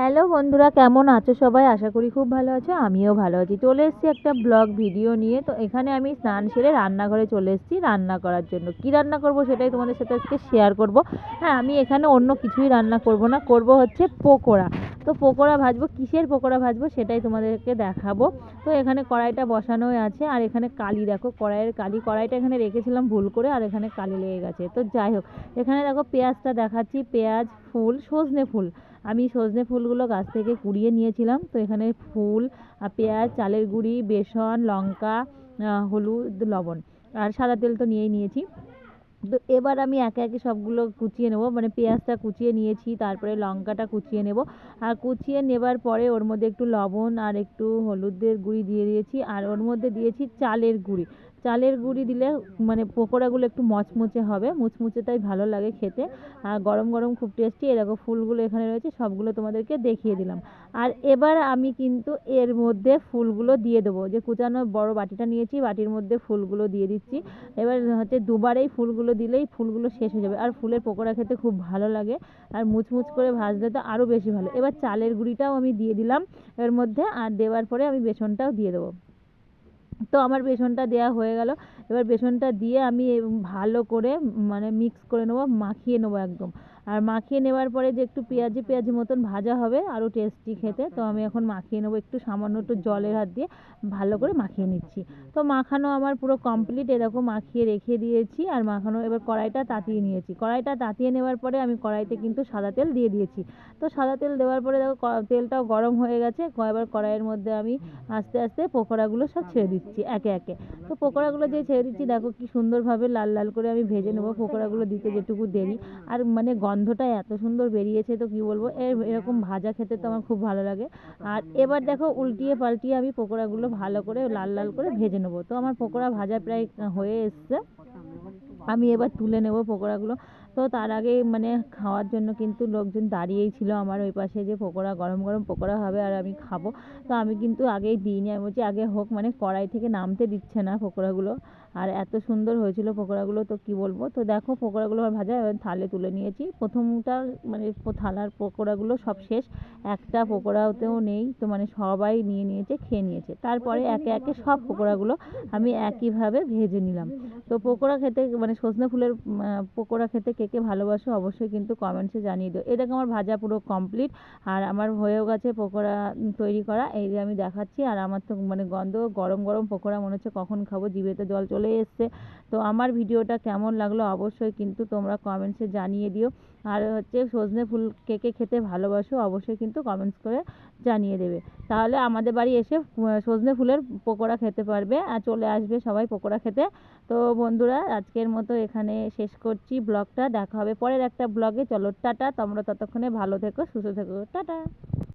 Hello বন্ধুরা, কেমন আছো সবাই? আশা করি খুব ভালো আছো, আমিও ভালো আছি। চলে এসেছি একটা ব্লগ ভিডিও নিয়ে। তো এখানে আমি স্নান সেরে রান্নাঘরে চলে এসেছি রান্না করার জন্য। কি রান্না করব সেটাই তোমাদের সাথে আজকে শেয়ার করব। হ্যাঁ আমি এখানে অন্য কিছুই রান্না করব না, করব হচ্ছে পকোড়া। তো পকোড়া ভাজবো, কিসের পকোড়া ভাজবো সেটাই তোমাদেরকে দেখাবো। তো এখানে কড়াইটা বসানোই আছে, আর এখানে কালি দেখো, কড়াইয়ের কালি, কড়াইটা এখানে রেখেছিলাম ভুল করে, আর এখানে কালি লেগে গেছে। তো যাই হোক, এখানে দেখো পেঁয়াজটা দেখাচ্ছি, পেঁয়াজ, ফুল, সজনে ফুল। আমি সজনে ফুলগুলো গাছ থেকে কুড়িয়ে নিয়েছিলাম, তো এখানে ফুল আর পেঁয়াজ, চালের গুঁড়ি, বেসন, লঙ্কা হলুদ, লবণ। আর সাদা তেল তো নিয়েই নিয়েছি। তো এবার আমি একে একে সবগুলো কুচিয়ে নেব। মানে পেঁয়াজটা কুচিয়ে নিয়েছি, তারপরে লঙ্কাটা কুচিয়ে নেব। আর কুচিয়ে নেবার পরে ওর মধ্যে একটু লবণ আর একটু হলুদের গুঁড়ি দিয়ে দিয়েছি। আর ওর মধ্যে দিয়েছি চালের গুঁড়ি। চালের গুঁড়ি দিলে মানে পকোড়াগুলো একটু মচমচে হবে, মুচমুচে তাই ভালো লাগে খেতে। আর গরম গরম খুব টেস্টি এরকম ফুলগুলো এখানে রয়েছে, সবগুলো তোমাদেরকে দেখিয়ে দিলাম। আর এবার আমি কিন্তু এর মধ্যে ফুলগুলো দিয়ে দেবো। যে কুচানো বড় বাটিটা নিয়েছি, বাটির মধ্যে ফুলগুলো দিয়ে দিচ্ছি। এবার হচ্ছে দুবারেই ফুলগুলো দিলেই ফুলগুলো শেষ হয়ে যাবে। আর ফুলের পকোড়া খেতে খুব ভালো লাগে। আর মুচমুচ করে ভাজলে তো আরও বেশি ভালো। এবার চালের গুঁড়িটাও আমি দিয়ে দিলাম এর মধ্যে, আর দেওয়ার পরে আমি বেসনটাও দিয়ে দেবো। তো আমার বেসনটা দেওয়া হয়ে গেল। এবার বেসনটা দিয়ে আমি ভালো করে মানে মিক্স করে নেব, মাখিয়ে নেব একদম। আর মাখিয়ে নেওয়ার পরে যে একটু পেঁয়াজি পেঁয়াজি মতন ভাজা হবে, আরও টেস্টি খেতে, তো আমি এখন মাখিয়ে নেব একটু সামান্য একটু জলের হাত দিয়ে, ভালো করে মাখিয়ে নিচ্ছি। তো মাখানো আমার পুরো কমপ্লিট এরকম মাখিয়ে রেখে দিয়েছি, আর মাখানো এবার কড়াইটা তাতিয়ে নিয়েছি। কড়াইটা তাতিয়ে নেওয়ার পরে আমি কড়াইতে কিন্তু সাদা তেল দিয়ে দিয়েছি। তো সাদা তেল দেওয়ার পরে দেখো তেলটাও গরম হয়ে গেছে এবার কড়াইয়ের মধ্যে আমি আস্তে আস্তে পকোড়াগুলো সব ছেড়ে দিচ্ছি, একে একে। তো পকোড়াগুলো যে ছেড়ে দিচ্ছি, দেখো কি সুন্দরভাবে লাল লাল করে আমি ভেজে নেব, পকোড়াগুলো দিতে যেটুকু দেরি। আর মানে গন্ধটা এত সুন্দর বেরিয়েছে তো কি বলব? এর এরকম ভাজা খেতে তো আমার খুব ভালো লাগে। আর এবার দেখো উল্টিয়ে পাল্টিয়ে আমি পকোড়াগুলো ভালো করে লাল লাল করে ভেজে নেব। তো আমার পকোড়া ভাজা প্রায় হয়ে এসছে। আমি এবার তুলে নেব পকোড়াগুলো। তো তার আগে মানে খাওয়ার জন্য কিন্তু লোকজন দাঁড়িয়েই ছিল আমার ওই পাশে যে পকোড়া, গরম গরম পকোড়া হবে আর আমি খাব। তো আমি কিন্তু আগেই দিইনি আমি বলছি, আগে হোক মানে কড়াই থেকে নামতে দিচ্ছে না পকোড়াগুলো। আর এত সুন্দর হয়েছিল পকোড়াগুলো, তো কি বলব? তো দেখো, পকোড়াগুলো আমার ভাজা, এবার থালে তুলে নিয়েছি। প্রথমটা মানে থালার পকোড়াগুলো সব শেষ। একটা পকোড়াতেও নেই, তো মানে সবাই নিয়ে নিয়েছে, খেয়ে নিয়েছে। তারপরে একে একে সব পকোড়াগুলো আমি একইভাবে ভেজে নিলাম। তো পকোড়া খেতে মানে সজনে ফুলের পকোড়া খেতে কে কে ভালোবাসো, অবশ্যই কিন্তু কমেন্টসে জানিয়ে দিও। এটাকে আমার ভাজা পুরো কমপ্লিট আর আমার হয়েও গেছে পকোড়া তৈরি করা। এই যে আমি দেখাচ্ছি, আর আমার তো মানে গন্ধ, গরম গরম পকোড়া মনে হচ্ছে কখন খাব, জিভেতে জল চলে এসছে। তো আমার ভিডিওটা কেমন লাগল অবশ্যই কিন্তু তোমরা কমেন্টসে জানিয়ে দিও। আর হচ্ছে সজনে ফুল কে কে খেতে ভালোবাসো, অবশ্যই কিন্তু কমেন্টস করে জানিয়ে দেবে। তাহলে আমাদের বাড়ি এসে সজনে ফুলের পকোড়া খেতে পারবে আর চলে আসবে সবাই পকোড়া খেতে। তো বন্ধুরা, আজকের মতো এখানে শেষ করছি ব্লগটা। দেখা হবে পরের একটা ব্লগে। চলো, টাটা। তোমরা ততক্ষণে ভালো থেকো, সুস্থ থেকো। টাটা।